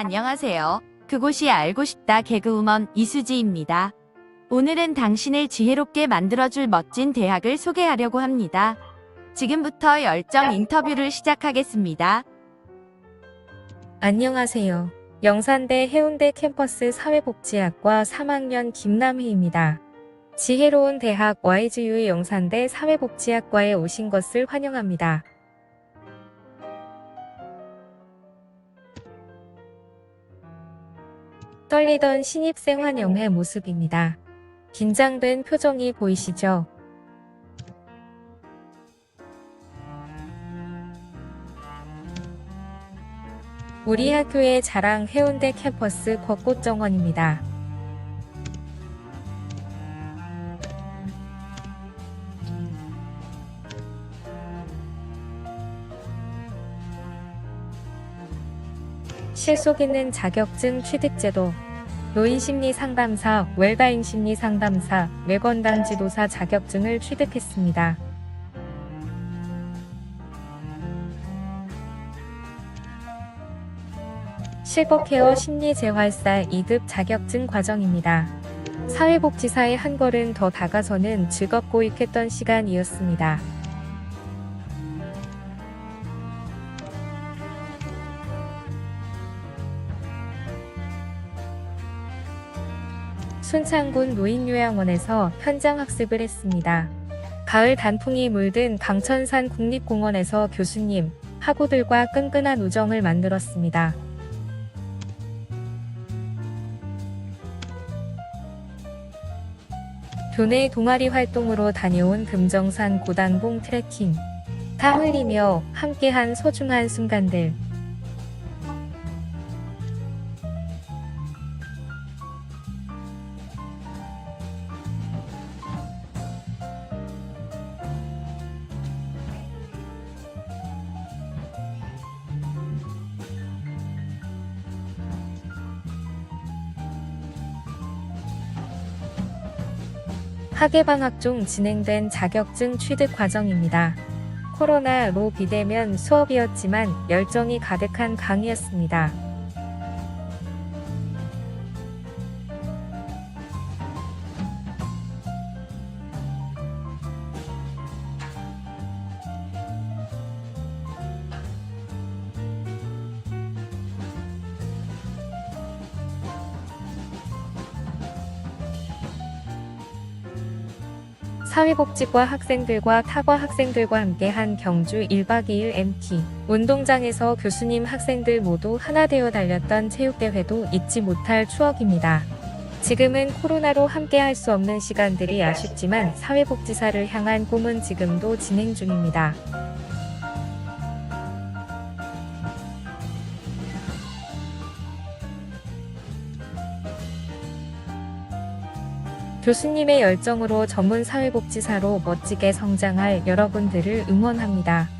안녕하세요. 그곳이 알고 싶다 개그우먼 이수지입니다. 오늘은 당신을 지혜롭게 만들어줄 멋진 대학을 소개하려고 합니다. 지금부터 열정 인터뷰를 시작하겠습니다. 안녕하세요. 영산대 해운대 캠퍼스 사회복지학과 3학년 김남희입니다. 지혜로운 대학 YGU 영산대 사회복지학과에 오신 것을 환영합니다. 떨리던 신입생 환영회 모습입니다. 긴장된 표정이 보이시죠? 우리 학교의 자랑 해운대 캠퍼스 벚꽃 정원입니다. 실속 있는 자격증 취득제도, 노인심리 상담사, 웰바잉 심리 상담사, 뇌건강 지도사 자격증을 취득했습니다. 실버케어 심리재활사 2급 자격증 과정입니다. 사회복지사의 한 걸음 더 다가서는 즐겁고 유쾌했던 시간이었습니다. 순창군 노인요양원에서 현장 학습을 했습니다. 가을 단풍이 물든 강천산 국립공원에서 교수님, 학우들과 끈끈한 우정을 만들었습니다. 교내 동아리 활동으로 다녀온 금정산 고단봉 트레킹. 땀 흘리며 함께한 소중한 순간들. 학예방학 중 진행된 자격증 취득 과정입니다. 코로나로 비대면 수업이었지만 열정이 가득한 강의였습니다. 사회복지과 학생들과 타과 학생들과 함께한 경주 1박 2일 MT 운동장에서 교수님 학생들 모두 하나 되어 달렸던 체육대회도 잊지 못할 추억입니다. 지금은 코로나로 함께할 수 없는 시간들이 아쉽지만 사회복지사를 향한 꿈은 지금도 진행 중입니다. 교수님의 열정으로 전문 사회복지사로 멋지게 성장할 여러분들을 응원합니다.